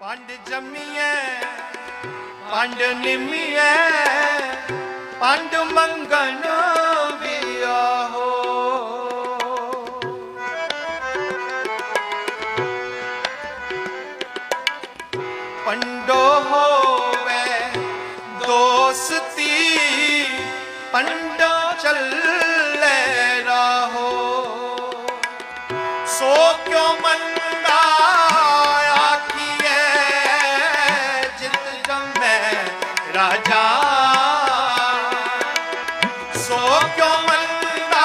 ਪੰਡ ਜੰਮੀਐ, ਪੰਡ ਨਿਮੀਐ, ਪੰਡ ਮੰਗਣ ਵੀ ਆਹੋ। ਪੰਡੋ ਹੋਵੇ ਦੋਸਤੀ, ਪੰਡੋ ਚੱਲੇ ਰਾਹੋ। ਸੋ ਕਿਉ ਮੰਦਾ ਰਾਜਾ ਸੋ ਕਿਉਂ ਮੰਦਾ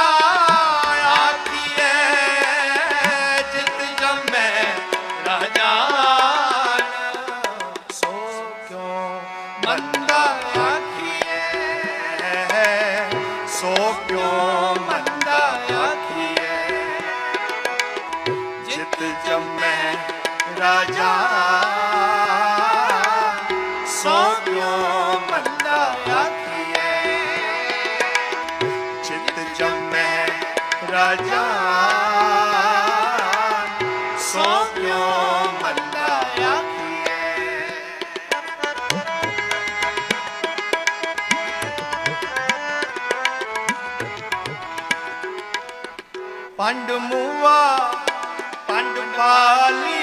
ਆਖੀਏ ਜਿਤ ਜੰਮੈ ਰਾਜਾ ਸੋ ਕਿਉਂ ਮੰਦਾ ਆਖੀਏ ਸੋ ਕਿਉਂ ਮੰਦਾ ਆਖੀਏ ਜਿਤ ਜੰਮੈ ਰਾਜਾ ਸੋ ਕਿਉ ਜਿਤ ਜੰਮੈ ਰਾਜਾ। ਸੋ ਕਿਉ ਮੰਦਾ ਆਖੀਏ ਪੰਡ ਮੂਆ ਪੰਡ ਪਾਲੀਏ